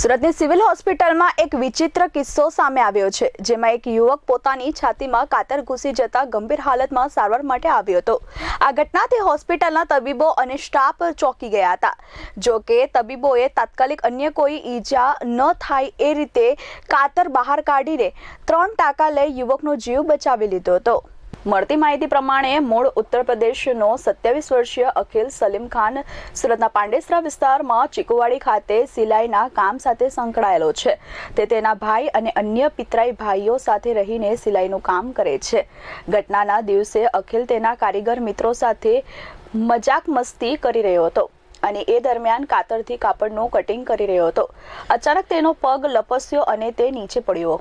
સુરતની સિવિલ હોસ્પિટલમાં એક વિચિત્ર કિસ્સો સામે આવ્યો છે, જેમાં એક યુવક પોતાની છાતીમાં કાતર ઘૂસી જતા ગંભીર હાલતમાં સારવાર માટે આવ્યો હતો. આ ઘટનાથી હોસ્પિટલના તબીબો અને સ્ટાફ ચોંકી ગયા હતા. જો કે તબીબોએ તાત્કાલિક અન્ય કોઈ ઈજા ન થાય એ રીતે કાતર બહાર કાઢીને ત્રણ ટાંકા લઈ યુવકનો જીવ બચાવી લીધો હતો. મળતી માહિતી પ્રમાણે મૂળ ઉત્તર પ્રદેશનો સત્યાવીસ વર્ષીય અખિલ સલીમ ખાન સુરતના પાંડેસરા વિસ્તારમાં ચીકુવાડી ખાતે સિલાઈના કામ સાથે સંકળાયેલો છે. તે તેના ભાઈ અને અન્ય પિતરાઈ ભાઈઓ સાથે રહીને સિલાઈનું કામ કરે છે. ઘટનાના દિવસે અખિલ તેના કારીગર મિત્રો સાથે મજાક મસ્તી કરી રહ્યો હતો અને એ દરમિયાન કાતરથી કાપડનું કટિંગ કરી રહ્યો હતો. અચાનક તેનો પગ લપસ્યો અને તે નીચે પડ્યો.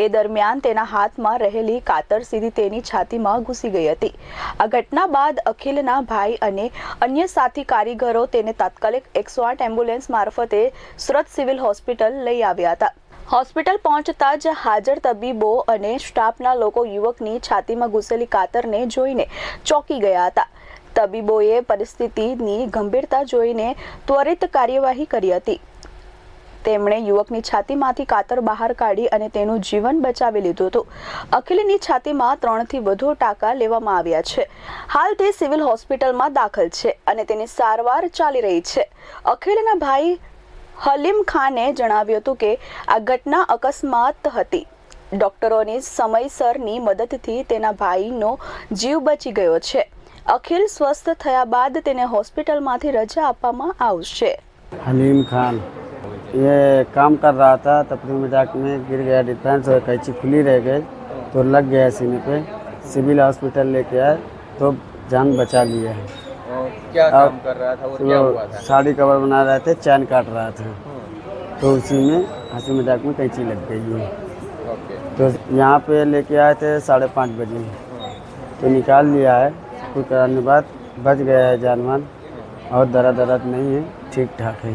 એ દરમિયાન તેના હાથમાં રહેલી કાતર સીધી તેની છાતીમાં ઘૂસી ગઈ હતી. આ ઘટના બાદ અખિલના ભાઈ અને અન્ય સાથી કારીગરો તેને તાત્કાલિક એકસો આઠ એમ્બ્યુલન્સ મારફતે સુરત સિવિલ હોસ્પિટલ લઈ આવ્યા હતા. હોસ્પિટલ પહોંચતા જ હાજર તબીબો અને સ્ટાફના લોકો યુવકની છાતીમાં ઘૂસેલી કાતરને જોઈને ચોંકી ગયા હતા. તબીબોએ પરિસ્થિતિની ગંભીરતા જોઈને ત્વરિત કાર્યવાહી કરી હતી. તેમણે યુવકની છાતીમાંથી કાતર બહાર કાઢી અને તેનું જીવન બચાવી લીધું હતું. અખિલની છાતીમાં ત્રણથી વધુ ટાંકા લેવામાં આવ્યા છે. હાલ તે સિવિલ હોસ્પિટલમાં દાખલ છે અને તેની સારવાર ચાલી રહી છે. અખિલના ભાઈ હલીમ ખાને જણાવ્યું હતું કે આ ઘટના અકસ્માત હતી. ડોક્ટરોની સમયસરની મદદથી તેના ભાઈનો જીવ બચી ગયો છે. અખિલ સ્વસ્થ થયા બાદ તેને હોસ્પિટલમાંથી રજા આપવામાં આવશે. હલીમ ખાન. ये काम कर रहा था तफरी मज़ाक में गिर गया डिफेंस और कैंची खुली रह गई तो लग गया सीने पे। सिविल हॉस्पिटल लेके आए तो जान बचा लिया है। क्या काम कर रहा था और क्या हुआ था? साड़ी कवर बना रहे थे चैन काट रहा था। तो उसी में हँसी मज़ाक में कैंची लग गई है। तो यहाँ पे लेके आए थे साढ़े पाँच बजे। तो निकाल लिया है कुछ कराने बाद बच गया है जानमान और दर्द दर्द नहीं है ठीक ठाक है।